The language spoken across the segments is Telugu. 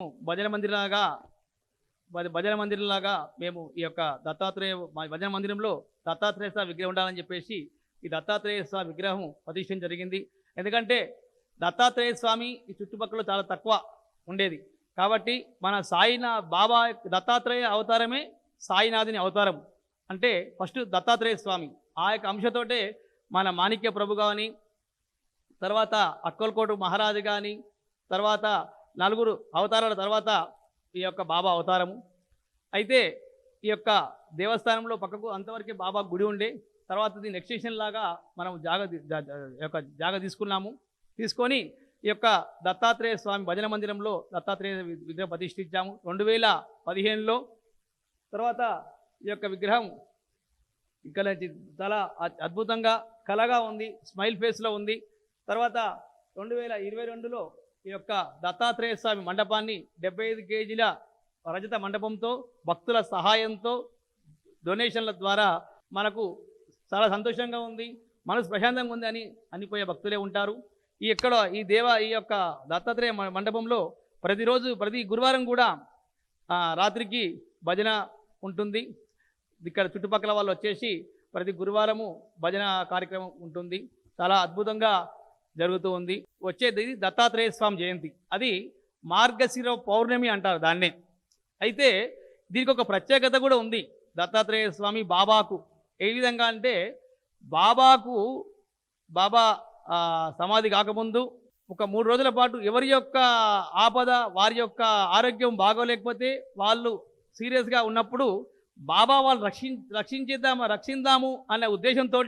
భజన మందిరంలాగా భజన మందిరంలాగా మేము ఈ యొక్క దత్తాత్రేయ మా భజన మందిరంలో దత్తాత్రేయ స్వామి విగ్రహం ఉండాలని చెప్పేసి ఈ దత్తాత్రేయ స్వామి విగ్రహం ప్రతిష్ఠించడం జరిగింది. ఎందుకంటే దత్తాత్రేయ స్వామి ఈ చుట్టుపక్కల చాలా తక్కువ ఉండేది. కాబట్టి మన సాయినా బాబా దత్తాత్రేయ అవతారమే సాయినాథుని అవతారం. అంటే ఫస్ట్ దత్తాత్రేయ స్వామి. ఆ యొక్క అంశతోటే మన మాణిక్య ప్రభు కానీ తర్వాత అక్కలకోటు మహారాజు కానీ తర్వాత నలుగురు అవతారాల తర్వాత ఈ యొక్క బాబా అవతారము. అయితే ఈ యొక్క దేవస్థానంలో పక్కకు అంతవరకే బాబా గుడి ఉండే. తర్వాత దీన్ని ఎక్స్టెన్షన్ లాగా మనం జాగ జా- యొక్క జాగ తీసుకున్నాము. తీసుకొని ఈ యొక్క దత్తాత్రేయ స్వామి భజన మందిరంలో దత్తాత్రేయ విగ్రహం ప్రతిష్ఠించాము. రెండు వేల పదిహేనులో తర్వాత ఈ యొక్క విగ్రహం ఇక్కడ చాలా అద్- అద్భుతంగా కళగా ఉంది. స్మైల్ ఫేస్లో ఉంది. తర్వాత రెండు వేల ఇరవై రెండులో ఈ యొక్క దత్తాత్రేయ స్వామి మండపాన్ని డెబ్బై ఐదు కేజీల రజత మండపంతో భక్తుల సహాయంతో డొనేషన్ల ద్వారా మనకు చాలా సంతోషంగా ఉంది మనసు ప్రశాంతంగా ఉంది అని అనిపోయే భక్తులే ఉంటారు. ఈ ఇక్కడ ఈ దేవ ఈ యొక్క దత్తాత్రేయ మండపంలో ప్రతిరోజు ప్రతి గురువారం కూడా రాత్రికి భజన ఉంటుంది. ఇక్కడ చుట్టుపక్కల వాళ్ళు వచ్చేసి ప్రతి గురువారము భజన కార్యక్రమం ఉంటుంది. చాలా అద్భుతంగా జరుగుతూ ఉంది. వచ్చేది దత్తాత్రేయ స్వామి జయంతి. అది మార్గశిర పౌర్ణమి అంటారు దాన్నే. అయితే దీనికి ఒక ప్రత్యేకత కూడా ఉంది. దత్తాత్రేయ స్వామి బాబాకు. ఏ విధంగా అంటే బాబాకు బాబా సమాధి కాకముందు ఒక మూడు రోజుల పాటు ఎవరి యొక్క ఆపద వారి యొక్క ఆరోగ్యం బాగోలేకపోతే వాళ్ళు సీరియస్గా ఉన్నప్పుడు బాబా వాళ్ళు రక్షి రక్షించేద్దాము రక్షిందాము అనే ఉద్దేశంతో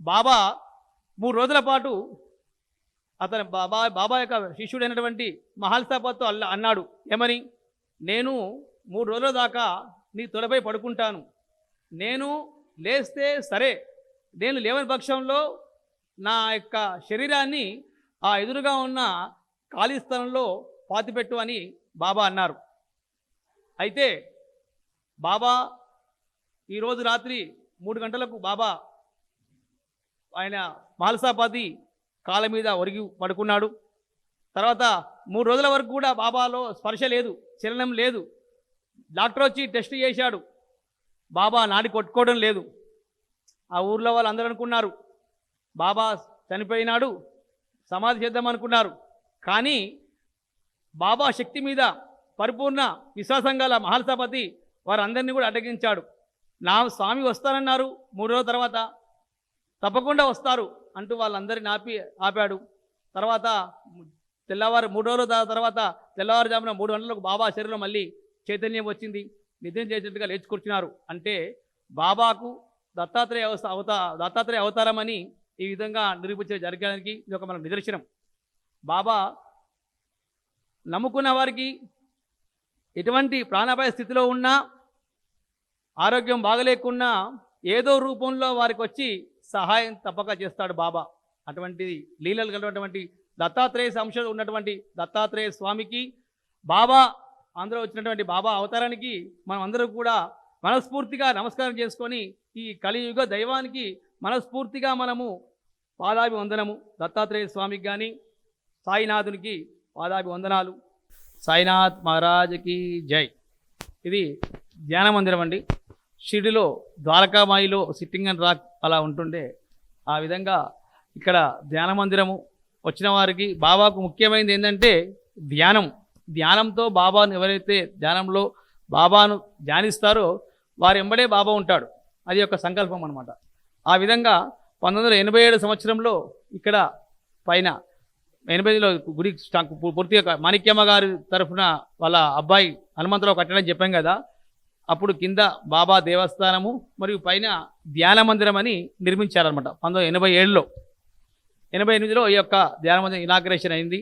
బాబా మూడు రోజుల పాటు అతని బాబా బాబా యొక్క శిష్యుడైనటువంటి మహల్సాబాద్తో అల్ల అన్నాడు. ఏమని? నేను మూడు రోజుల దాకా నీ తొడపై పడుకుంటాను. నేను లేస్తే సరే నేను లేవని పక్షంలో నా యొక్క శరీరాన్ని ఆ ఎదురుగా ఉన్న ఖాళీ స్థలంలో పాతిపెట్టు అని బాబా అన్నారు. అయితే బాబా ఈరోజు రాత్రి మూడు గంటలకు బాబా ఆయన మహల్సాపాతి కాళ్ళ మీద ఒరిగి పడుకున్నాడు. తర్వాత మూడు రోజుల వరకు కూడా బాబాలో స్పర్శ లేదు చలనం లేదు. డాక్టర్ వచ్చి టెస్ట్ చేశాడు. బాబా నాడి కొట్టుకోవడం లేదు. ఆ ఊర్లో వాళ్ళు అందరూ అనుకున్నారు బాబా చనిపోయినాడు సమాధి చేద్దాం అనుకున్నారు. కానీ బాబా శక్తి మీద పరిపూర్ణ విశ్వాసం గల మహల్సపతి వారందరినీ కూడా అడ్డగించాడు. నా స్వామి వస్తానన్నారు మూడు రోజుల తర్వాత తప్పకుండా వస్తారు. అంటూ వాళ్ళందరిని ఆపి ఆపాడు. తర్వాత తెల్లవారు మూడు రోజుల తర్వాత తెల్లవారుజామున మూడు గంటలకు బాబా శరీరం మళ్ళీ చైతన్యం వచ్చింది. నిద్ర చేసినట్టుగా లేచి కూర్చున్నారు. అంటే బాబాకు దత్తాత్రేయ అవస్థ అవతా దత్తాత్రేయ అవతారం అని ఈ విధంగా నిరూపించే జరగడానికి ఇది ఒక మన నిదర్శనం. బాబా నమ్ముకున్న వారికి ఎటువంటి ప్రాణాపాయ స్థితిలో ఉన్నా ఆరోగ్యం బాగలేకున్నా ఏదో రూపంలో వారికి వచ్చి సహాయం తప్పక చేస్తాడు బాబా. అటువంటి లీలలు కలిగినటువంటి దత్తాత్రేయ సంశ ఉన్నటువంటి దత్తాత్రేయ స్వామికి బాబా అందరూ వచ్చినటువంటి బాబా అవతారానికి మనం అందరూ కూడా మనస్ఫూర్తిగా నమస్కారం చేసుకొని ఈ కలియుగ దైవానికి మనస్ఫూర్తిగా మనము పాదాభి వందనము దత్తాత్రేయ స్వామికి కానీ సాయినాథునికి పాదాభి వందనాలు సాయినాథ్ మహారాజ్కి జై. ఇది ధ్యాన మందిరం అండి. షిరిడిలో ద్వారకామాయిలో సిట్టింగ్ అండ్ రాక్ అలా ఉంటుండే. ఆ విధంగా ఇక్కడ ధ్యాన మందిరము వచ్చిన వారికి బాబాకు ముఖ్యమైనది ఏంటంటే ధ్యానం. ధ్యానంతో బాబాను ఎవరైతే ధ్యానంలో బాబాను ధ్యానిస్తారో వారి ఎంబడే బాబా ఉంటాడు. అది ఒక సంకల్పం అనమాట ఆ విధంగా పంతొమ్మిది వందల ఎనభై ఏడు సంవత్సరంలో ఇక్కడ పైన ఎనభైలో గుడి పూర్తిగా మాణిక్యమ్మ గారి తరఫున వాళ్ళ అబ్బాయి హనుమంతరావు కట్టడం చెప్పాం కదా. అప్పుడు కింద బాబా దేవస్థానము మరియు పైన ధ్యాన మందిరం అని నిర్మించారనమాట పంతొమ్మిది ఎనభై ఏడులో. ఎనభై ఎనిమిదిలో ఈ యొక్క ధ్యాన మందిరం ఇనాగ్రేషన్ అయింది.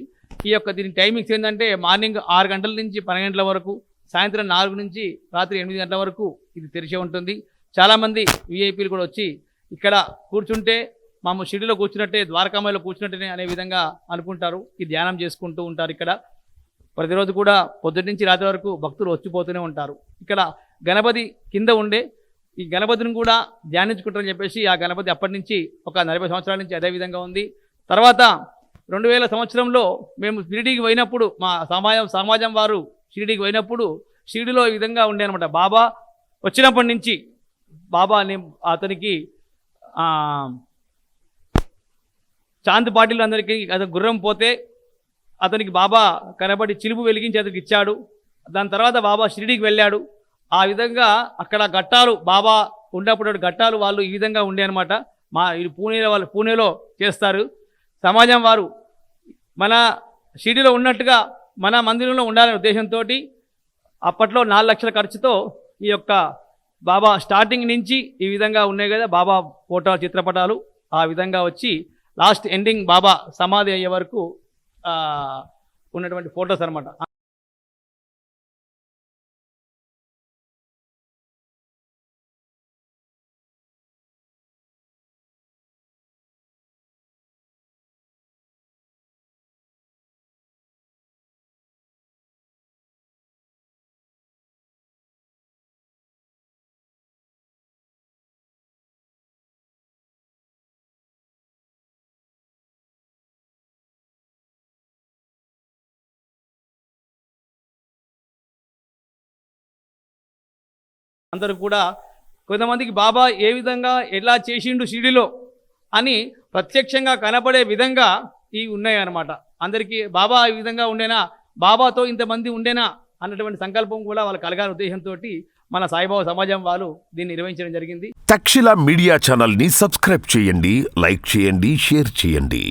ఈ యొక్క దీని టైమింగ్స్ ఏంటంటే మార్నింగ్ ఆరు గంటల నుంచి పన్నెండు గంటల వరకు సాయంత్రం నాలుగు నుంచి రాత్రి ఎనిమిది గంటల వరకు ఇది తెరిచి ఉంటుంది. చాలామంది విఐపీలు కూడా వచ్చి ఇక్కడ కూర్చుంటే మాము షిడిలో కూర్చున్నట్టే ద్వారకామాయిలో కూర్చున్నట్టే అనే విధంగా అనుకుంటారు. ఈ ధ్యానం చేసుకుంటూ ఉంటారు ఇక్కడ. ప్రతిరోజు కూడా పొద్దుటి నుంచి రాత్రి వరకు భక్తులు వచ్చిపోతూనే ఉంటారు. ఇక్కడ గణపతి కింద ఉండే ఈ గణపతిని కూడా ధ్యానించుకుంటారని చెప్పేసి ఆ గణపతి అప్పటి నుంచి ఒక నలభై సంవత్సరాల నుంచి అదే విధంగా ఉంది. తర్వాత రెండు వేల సంవత్సరంలో మేము షిరిడీకి పోయినప్పుడు మా సమాజం సమాజం వారు షిరిడీకి పోయినప్పుడు షిరిడిలో ఈ విధంగా ఉండే అనమాట బాబా వచ్చినప్పటి నుంచి బాబా అతనికి చాంద్ పాటిల్ అందరికీ అతను గుర్రం పోతే అతనికి బాబా కనబడి చిలుపు వెలిగించి అతనికి ఇచ్చాడు. దాని తర్వాత బాబా షిరిడీకి వెళ్ళాడు. ఆ విధంగా అక్కడ ఘట్టాలు బాబా ఉండేప్పుడు ఘట్టాలు వాళ్ళు ఈ విధంగా ఉండే అనమాట మా ఇది పూణేలో వాళ్ళు పూణేలో చేస్తారు. సమాజం వారు మన షిరిడీలో ఉన్నట్టుగా మన మందిరంలో ఉండాలనే ఉద్దేశంతో అప్పట్లో నాలుగు లక్షల ఖర్చుతో ఈ యొక్క బాబా స్టార్టింగ్ నుంచి ఈ విధంగా ఉన్నాయి కదా బాబా ఫోటో చిత్రపటాలు. ఆ విధంగా వచ్చి లాస్ట్ ఎండింగ్ బాబా సమాధి అయ్యే వరకు ఉన్నటువంటి ఫొటోస్ అనమాట అందరూ కూడా కొంతమందికి బాబా ఏ విధంగా ఎలా చేసిండు షిరిడిలో అని ప్రత్యక్షంగా కనపడే విధంగా ఇవి ఉన్నాయి అన్నమాట అందరికీ బాబా ఈ విధంగా ఉండేనా? బాబాతో ఇంతమంది ఉండేనా? అన్నటువంటి సంకల్పం కూడా వాళ్ళు కలగాల ఉద్దేశంతో మన సాయిబాబా సమాజం వాళ్ళు దీన్ని నిర్వహించడం జరిగింది. తక్షిల మీడియా ఛానల్ని సబ్స్క్రైబ్ చేయండి లైక్ చేయండి షేర్ చేయండి.